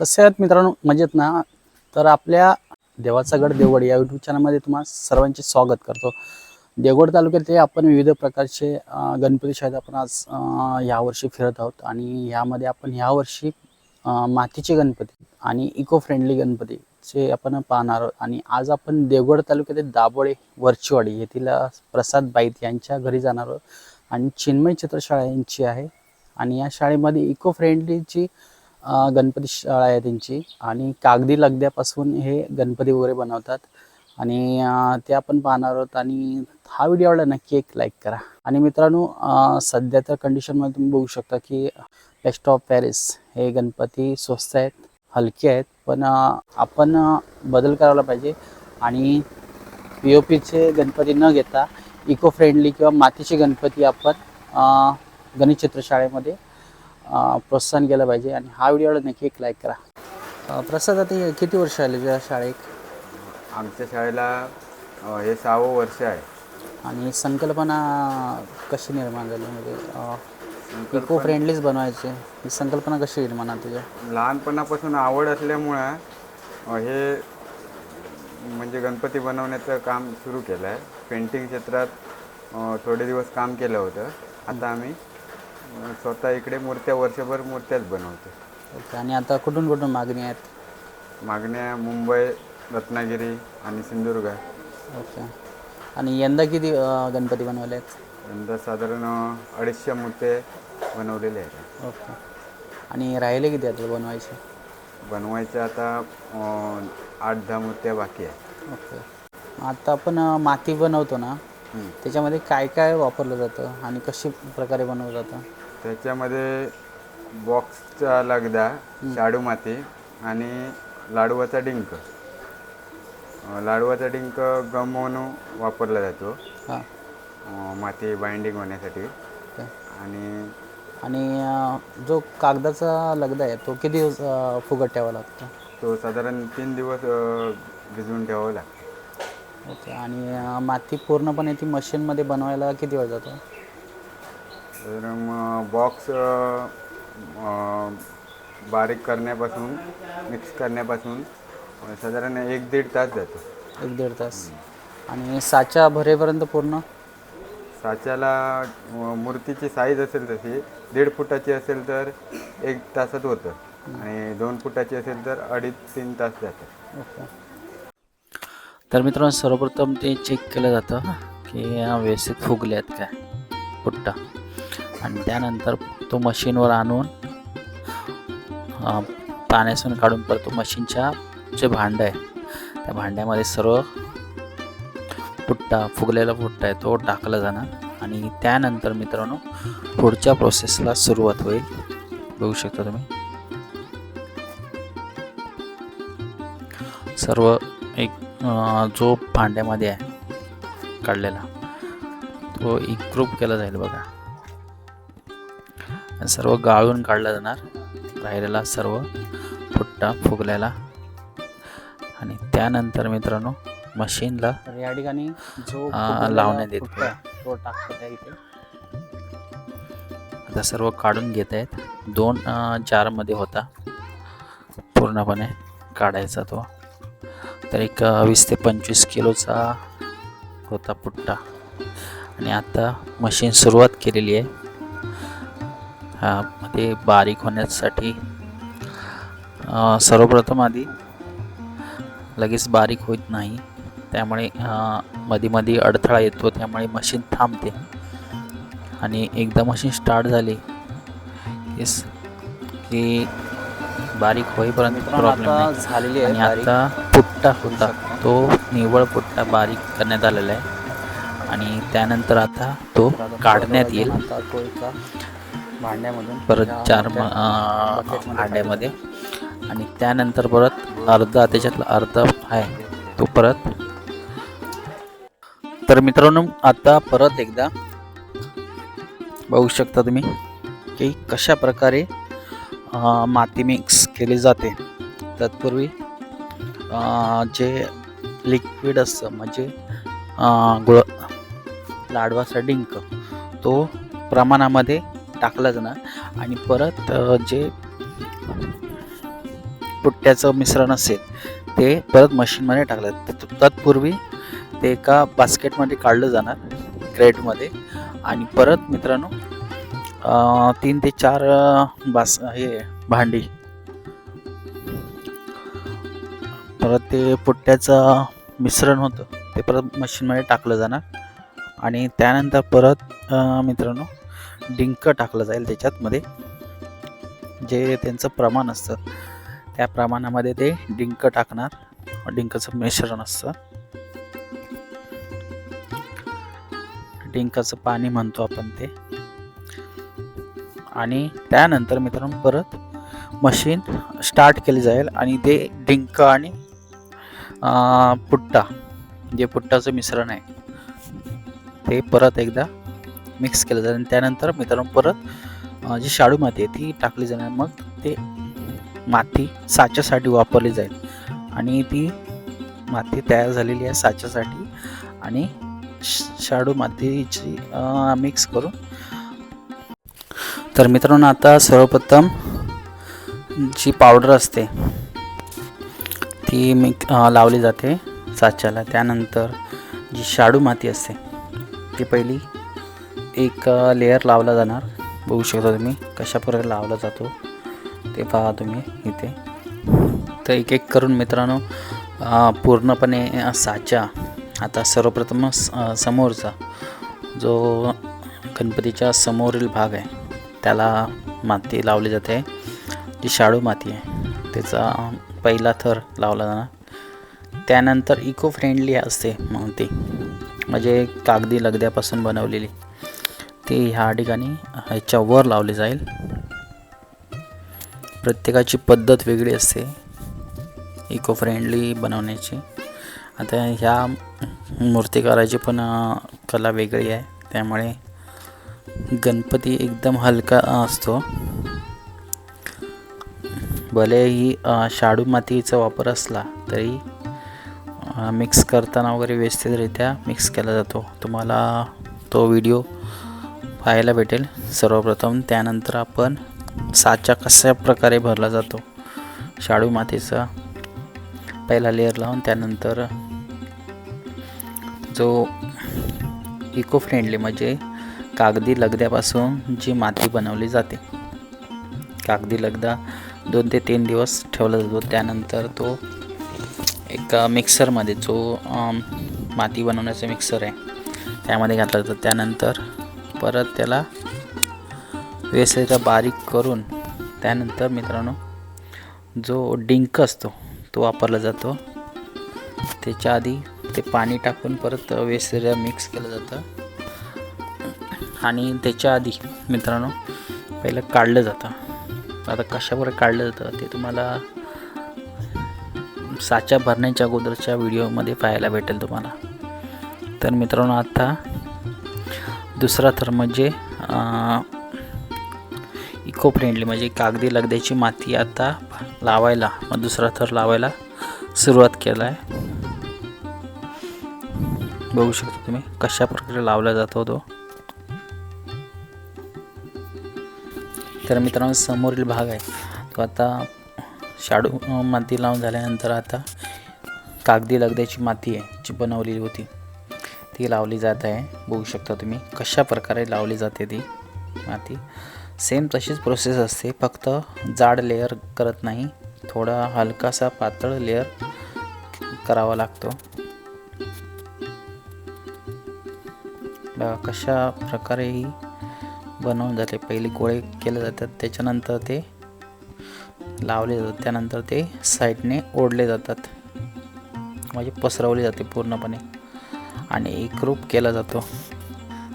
कसे आहेत मित्रांनो? मजेत ना? तर आपल्या देवाचा गड देवगड या यूट्यूब चॅनलमध्ये तुम्हाला सर्वांचे स्वागत करतो. देवगड तालुक्यातले आपण विविध प्रकारचे गणपती शाळेत आपण आज ह्यावर्षी यावर्षी फिरत आहोत. आणि ह्यामध्ये आपण यावर्षी मातीचे गणपती आणि इको फ्रेंडली गणपतीचे आपण पाहणार आहोत. आणि आज आपण देवगड तालुक्यातील दाबोळे वरचीवाडी येथील प्रसाद बाईत यांच्या घरी जाणार आहोत. आणि चिन्मय चित्रशाळा यांची आहे. आणि या शाळेमध्ये इको फ्रेंडलीची गणपती शाळा आहे त्यांची आणि कागदी लगद्यापासून हे गणपती वगैरे बनवतात. आणि ते आपण पाहणार आहोत आणि हा व्हिडिओ आवडला नक्की एक लाईक करा. आणि मित्रांनो सध्या तर कंडिशनमध्ये तुम्ही बघू शकता की बेस्ट ऑफ पॅरिस हे गणपती स्वस्त आहेत हलके आहेत पण आपण बदल करायला पाहिजे. आणि पी ओ पीचे गणपती न घेता इको फ्रेंडली किंवा मातीचे गणपती आपण गणेश चित्रशाळेमध्ये प्रोत्साहन केलं पाहिजे आणि हा व्हिडिओ नक्की एक लाईक करा. प्रसाद आता किती वर्ष आले तुझ्या शाळेत? आमच्या शाळेला हे सहावं वर्ष आहे. आणि संकल्पना कशी निर्माण झाली? म्हणजे इको फ्रेंडलीच बनवायचे. ही संकल्पना कशी मनात तुझ्या? लहानपणापासून आवड असल्यामुळं हे म्हणजे गणपती बनवण्याचं काम सुरू केलं आहे पेंटिंग क्षेत्रात थोडे दिवस काम केलं होतं. आता आम्ही स्वतः इकडे मूर्त्या वर्षभर मूर्त्याच बनवतो. ओके आणि आता कुठून कुठून मागणी आहेत? मागण्या मुंबई रत्नागिरी आणि सिंधुदुर्ग. ओके आणि यंदा किती अं, गणपती बनवले आहेत? यंदा साधारण अडीचशे मूर्ते बनवलेले आहेत. ओके. आणि राहिले किती आता बनवायचे? बनवायच्या आता अ, आठ दहा मूर्त्या बाकी आहेत. ओके. आता आपण अं, माती बनवतो ना हं. त्याच्यामध्ये काय काय वापरलं जातं आणि कशी प्रकारे बनवलं जातं? त्याच्यामध्ये बॉक्सचा लगदा शाडू माती आणि लाडवाचा डिंक. लाडवाचा डिंक गम म्हणून वापरला जातो. हां. माती बाइंडिंग होण्यासाठी. आणि आणि जो कागदाचा लगदा आहे तो किती दिवस अं, फुगत ठेवावा लागतो? तो साधारण तीन दिवस अं, भिजवून ठेवावा लागतो. ओके. आणि अं, माती पूर्णपणे ती मशीनमध्ये बनवायला किती वेळ जातो? तर मग बॉक्स बारीक करण्यापासून मिक्स करण्यापासून साधारण एक दीड तास जातो. एक दीड तास. आणि साच्या भरेपर्यंत पूर्ण? साच्याला मूर्तीची साईज असेल तशी दीड फुटाची असेल तर एक तासात होतं. आणि दोन फुटाची असेल तर अडीच तीन तास जातं. ओके. तर मित्रांनो सर्वप्रथम ते चेक केलं जातं की व्यवस्थित फुगले आहेत काय? पुट्टा आणि त्यानंतर तो मशीनवर आणून पाण्यासून काढून परत तो मशीनच्या जे भांडं आहे त्या भांड्यामध्ये सर्व पुट्टा फुगलेला पुट्टा आहे तो टाकला जाणार. आणि त्यानंतर मित्रांनो पुढच्या प्रोसेसला सुरुवात होईल. बघू शकता तुम्ही. सर्व एक जो भांड्यामध्ये आहे काढलेला तो एकरूप केला जाईल बघा. सर्व गाळून काढला जाणार. राहिलेला सर्व फुट्टा फुगलेला. आणि त्यानंतर मित्रांनो मशीनला या ठिकाणी लावण्यात येतो तो टाकतात इथे. आता सर्व काढून घेत आहेत. दोन अं, जारमध्ये होता. पूर्णपणे काढायचा तो. तर एक वीस ते पंचवीस किलोचा होता पुट्टा आणि आता मशीन सुरुवात केलेली आहे. ते बारीक होण्यासाठी सर्वप्रथम आधी लगेच बारीक होत नाही. त्यामुळे मध्ये मध्ये अडथळा येतो त्यामुळे मशीन थांबते. आणि एकदा मशीन स्टार्ट झाली येस की बारीक होईपर्यंत प्रॉब्लेम झालेली आणि आता पुट्टा होता. तो निव्वळ पुट्टा बारीक करण्यात आलेला आहे. आणि त्यानंतर आता तो काढण्यात येईल. भांड्यामधून परत चार भांड्यामध्ये. आणि त्यानंतर परत अर्धा त्याच्यातला अर्धा आहे तो परत. तर मित्रांनो आता परत एकदा बघू शकता तुम्ही की कशा प्रकारे माती मिक्स केली जाते. तत्पूर्वी जे लिक्विड असतं म्हणजे गुळ लाडवाचा डिंक तो प्रमाणामध्ये टाकला जाणार आणि परत जे पुट्ट्याचं मिश्रण असेल ते परत मशीनमध्ये टाकलं. तत्पूर्वी ते एका बास्केटमध्ये काढलं जाणार क्रेटमध्ये. आणि परत मित्रांनो तीन ते चार बास हे भांडी. परत ते पुट्ट्याचं मिश्रण होतं ते परत मशीनमध्ये टाकलं जाणार. आणि त्यानंतर परत मित्रांनो डिंक टाकलं जाईल त्याच्यातमध्ये. जे त्यांचं प्रमाण असतं त्या प्रमाणामध्ये ते डिंक टाकणार. डिंकाचं मिश्रण असतं. डिंकाचं पाणी म्हणतो आपण ते. आणि त्यानंतर मित्रांनो परत मशीन स्टार्ट केली जाईल आणि ते डिंक आणि पुट्टा जे पुट्टाचं मिश्रण आहे ते परत एकदा मिक्स केलं जाईल. आणि त्यानंतर मित्रांनो परत जी शाडू माती आहे ती टाकली जाणार. मग ते माती साच्यासाठी वापरली जाईल. आणि ती माती तयार झालेली आहे साच्यासाठी. आणि श- शाडू मातीची मिक्स करून. तर मित्रांनो आता सर्वप्रथम जी पावडर असते ती मिक लावली जाते साच्याला. त्यानंतर जी शाडू माती असते ती पहिली एक लेअर लावला जाणार. बघू शकता तुम्ही कशाप्रकारे लावला जातो. ते पहा तुम्ही इथे. तर एक एक करून मित्रांनो पूर्णपणे साचा. आता सर्वप्रथम स- समोरचा जो गणपतीच्या समोरील भाग आहे त्याला माती लावली जाते. जी शाडू माती आहे त्याचा पहिला थर लावला जाणार. त्यानंतर इको फ्रेंडली असते मग ती. म्हणजे कागदी लगद्यापासून बनवलेली. ते ह्या ठिकाणी ह्याच्या वर लावले जाईल. प्रत्येकाची पद्धत वेगळी असते. इको फ्रेंडली बनवण्याची. आता ह्या मूर्तिकाराची पण कला वेगळी आहे. त्यामुळे गणपती एकदम हलका असतो. भले ही शाडू मातीचा वापर असला तरी मिक्स करताना वगैरे व्यवस्थितरित्या मिक्स केला जातो. तुम्हाला तो व्हिडिओ पाहायला भेटेल. सर्वप्रथम त्यानंतर आपण साचा कशा प्रकारे भरला जातो? शाडू मातीचा पहिला लेअर लावून त्यानंतर जो इको फ्रेंडली म्हणजे कागदी लगद्यापासून जी माती बनवली जाते. कागदी लगदा दोन ते तीन दिवस ठेवला जातो. त्यानंतर तो एका मिक्सरमध्ये जो माती बनवण्याचा मिक्सर आहे त्यामध्ये घातला जातो. त्यानंतर परत त्याला व्यवस्थित बारीक करून त्यानंतर मित्रांनो जो डिंक असतो तो वापरला जातो. त्याच्या आधी ते पाणी टाकून परत व्यवस्थित मिक्स केलं जातं. आणि त्याच्या आधी मित्रांनो पहिलं काढलं जातं. आता कशावर काढलं जातं ते तुम्हाला साच्या भरण्याच्या अगोदरच्या व्हिडिओमध्ये पाहायला भेटेल तुम्हाला. तर मित्रांनो आता दुसरा थर म्हणजे इको फ्रेंडली म्हणजे कागदी लगद्याची माती आता लावायला मग दुसरा थर लावायला सुरुवात केला आहे बघू शकता तुम्ही कशा प्रकारे लावला जातो तो. तर मित्रांनो समोरील भाग आहे. तो आता शाडू माती लावून झाल्यानंतर आता कागदी लगद्याची माती आहे जी बनवलेली होती. ती लावली जात आहे. बघू शकता तुम्ही कशा प्रकारे लावली जाते ती माती. सेम तशीच प्रोसेस असते. फक्त जाड लेअर करत नाही. थोडा हलकासा पातळ लेअर करावा लागतो. कशा प्रकारे ही बनवून जाते. पहिले गोळे केले जातात. त्याच्यानंतर ते लावले जातात. त्यानंतर ते साईडने ओढले जातात. म्हणजे पसरवली जाते पूर्णपणे. आणि एकरूप केला जातो.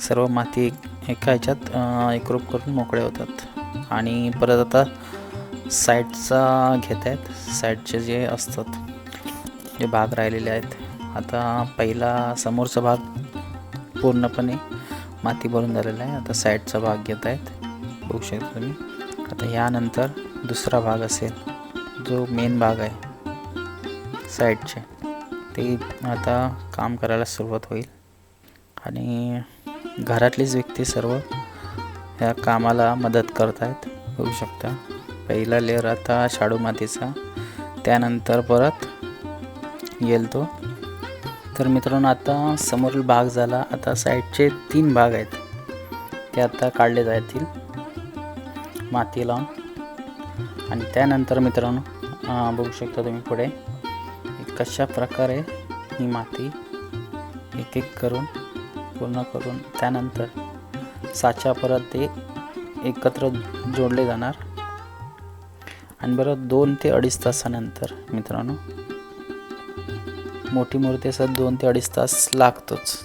सर्व माती एक- एका ह्याच्यात एकरूप करून मोकळे होतात. आणि परत आता साईडचा घेत आहेत. साईडचे जे असतात जे भाग राहिलेले आहेत. आता पहिला समोरचा भाग पूर्णपणे माती भरून झालेला आहे. आता साईडचा भाग घेत आहेत. बघू शकता तुम्ही. आता यानंतर दुसरा भाग असेल. जो मेन भाग आहे साईडचे. ते आता काम करायला सुरुवात होईल. आणि घरातलीच व्यक्ती सर्व या कामाला मदत करत आहेत. बघू शकता पहिला लेअर आता शाडू मातीचा त्यानंतर परत येईल तो तर मित्रांनो आता समोरील भाग झाला. आता साईडचे तीन भाग आहेत. ते आता काढले जातील माती लावून. आणि त्यानंतर मित्रांनो बघू शकता तुम्ही पुढे. कशा प्रकारे ही माती एक एक करून पूर्ण करून त्यानंतर साचा परत ते एकत्र जोडले जाणार. आणि बरं दोन ते अडीच तासानंतर मित्रांनो मोठी मूर्ती असं दोन ते अडीच तास लागतोच.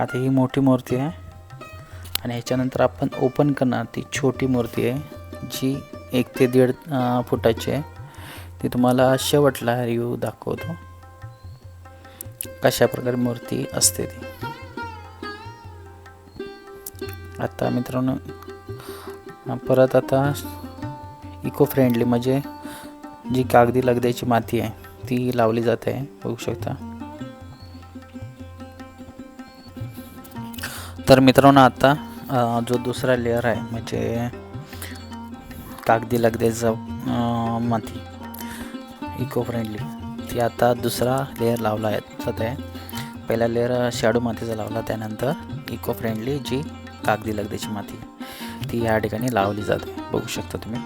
आता ही मोठी मूर्ती आहे आणि ह्याच्यानंतर आपण ओपन करणार ती छोटी मूर्ती आहे जी एक ते दीड फुटाची आहे. मी तुम्हाला शेवटला रिव्ह्यू दाखवतो. कशा प्रकारे मूर्ती असते ती. आता मित्रांनो परत आता इको फ्रेंडली म्हणजे जी कागदी लगद्याची माती आहे ती लावली जाते बघू शकता. तर मित्रांनो आता जो दुसरा लेअर आहे म्हणजे कागदी लगद्याचा माती. इको फ्रेंडली ती आता दुसरा लेअर लावला आहे. सध्या आहे पहिला लेअर शाडू मातीचा लावला. त्यानंतर इको फ्रेंडली जी कागदी लगद्याची माती ती या ठिकाणी लावली जाते. बघू शकता तुम्ही.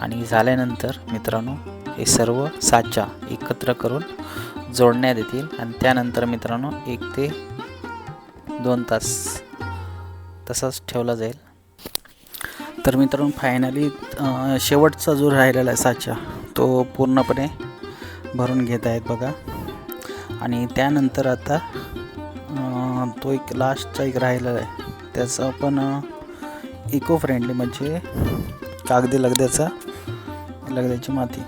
आणि झाल्यानंतर मित्रांनो हे सर्व साचा एकत्र करून जोडण्यात येतील. आणि त्यानंतर मित्रांनो एक ते दोन तास तसाच ठेवला जाईल. तर मित्रांनो फायनली शेवटचा जो राहिलेला आहे साचा तो पूर्णपणे भरून घेत आहेत बघा. आणि त्यानंतर आता तो एक लास्टचा एक राहिलेला आहे. त्याचं पण इको फ्रेंडली म्हणजे कागदी लगद्याचा लगद्याची माती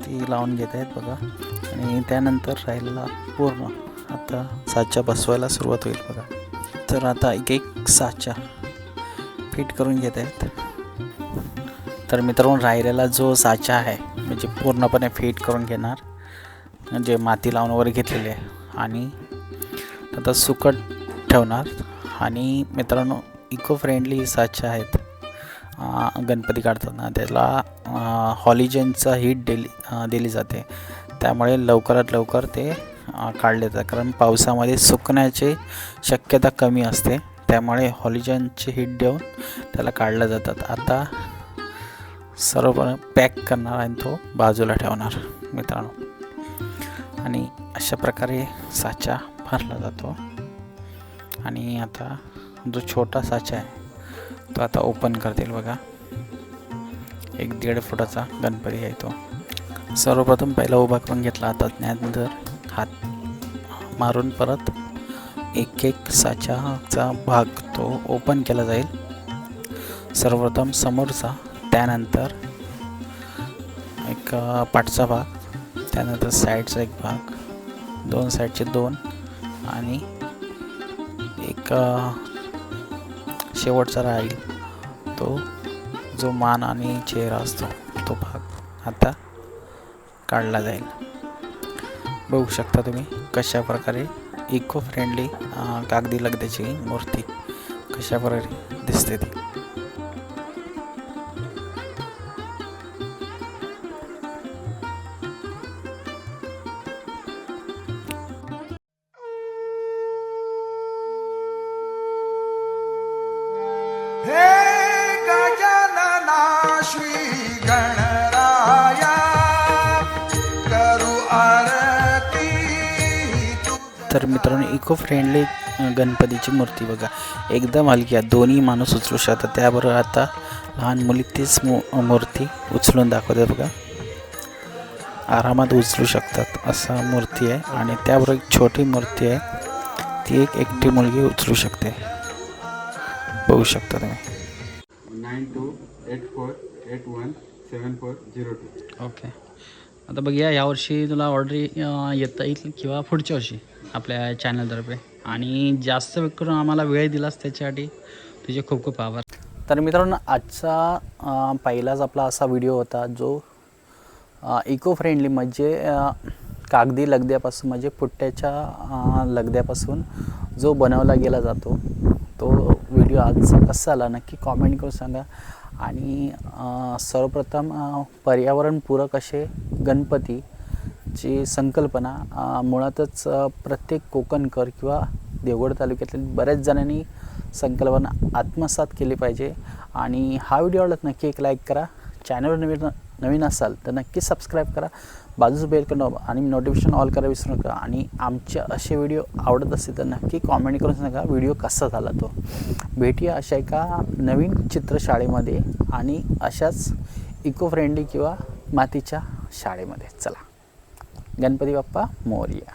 ती लावून घेत आहेत बघा. आणि त्यानंतर राहिलेला पूर्ण आता साचा बसवायला सुरुवात होईल बघा. तर आता एक एक साचा फिट करून घेत आहेत. तर मित्रांनो राहिलेला जो साचा आहे म्हणजे पूर्णपणे फिट करून घेणार. म्हणजे माती लावून वगैरे घेतलेली आहे. आणि आता सुकट ठेवणार. आणि मित्रांनो इको फ्रेंडली साचा आहेत गणपती काढताना. त्याला हॉलिजनचा हीट दिली दिली जाते. त्यामुळे लवकरात लवकर ते काढले जातात. कारण पावसामध्ये सुकण्याची शक्यता कमी असते. त्यामुळे हॉलिजनची हीट देऊन त्याला काढल्या जातात. आता सर्व पॅक करणार आणि तो बाजूला ठेवणार मित्रांनो. आणि अशा प्रकारे साचा भरला जातो. आणि आता जो छोटा साचा आहे तो आता ओपन करतील बघा. एक दीड फुटाचा गणपती आहे तो. सर्वप्रथम पहिला उभा करून घेतला आता त्यानंतर हात मारून परत एक एक साच्याचा भाग तो ओपन केला जाईल. सर्वप्रथम समोरचा त्यानंतर एक पाठचा भाग त्यानंतर साईडचा एक भाग दोन साईडचे दोन आणि एक शेवटचा राहील. तो जो मान आणि चेहरा असतो तो भाग आता काढला जाईल. बघू शकता तुम्ही कशा प्रकारे इको फ्रेंडली कागदी लगद्याची मूर्ती कशा प्रकारे दिसते ती. तर मित्रांनो इको फ्रेंडली गणपतीची मूर्ती बघा. एकदम हलकी आहे दोन्ही माणूस उचलू शकतात. त्याबरोबर आता लहान मुली तीच मू मूर्ती उचलून दाखवते बघा. आरामात उचलू शकतात. असा मूर्ती आहे आणि त्याबरोबर एक छोटी मूर्ती आहे. ती एक एकटी मुलगी उचलू शकते. बघू शकता तुम्ही. Nine two eight four eight one seven four zero two. Okay. आता बघूया यावर्षी तुला ऑर्डर येता येईल किंवा पुढच्या वर्षी? आपल्या चॅनलतर्फे. आणि जास्त वेळ करून आम्हाला वेळ दिलास त्याच्यासाठी तुझे खूप खूप आभार. तर मित्रांनो आजचा पहिलाच आपला असा व्हिडिओ होता जो इको फ्रेंडली म्हणजे कागदी लगद्यापासून म्हणजे पुट्ट्याच्या लगद्यापासून जो बनवला गेला जातो तो व्हिडिओ आजचा कसा आला नक्की कॉमेंट करून सांगा. आणि सर्वप्रथम पर्यावरणपूरक असे गणपती ची संकल्पना मुळातच प्रत्येक कोकणकर किंवा देवगड तालुक्यातील बऱ्याच जणांनी संकल्पना आत्मसात केली पाहिजे. आणि हा व्हिडिओ आवडला नक्की एक लाईक करा. चॅनलवर नवीन नवीन असाल तर नक्की सबस्क्राईब करा. बाजूचं बेल करून आणि नोटिफिकेशन ऑल करा विसरू नका. आणि आमचे असे व्हिडिओ आवडत असतील तर नक्की कॉमेंट करून सांगा व्हिडिओ कसा झाला तो. भेटूया अशा एका नवीन चित्रशाळेमध्ये आणि अशाच इको फ्रेंडली किंवा मातीच्या शाळेमध्ये. चला. गणपती बाप्पा मोरया.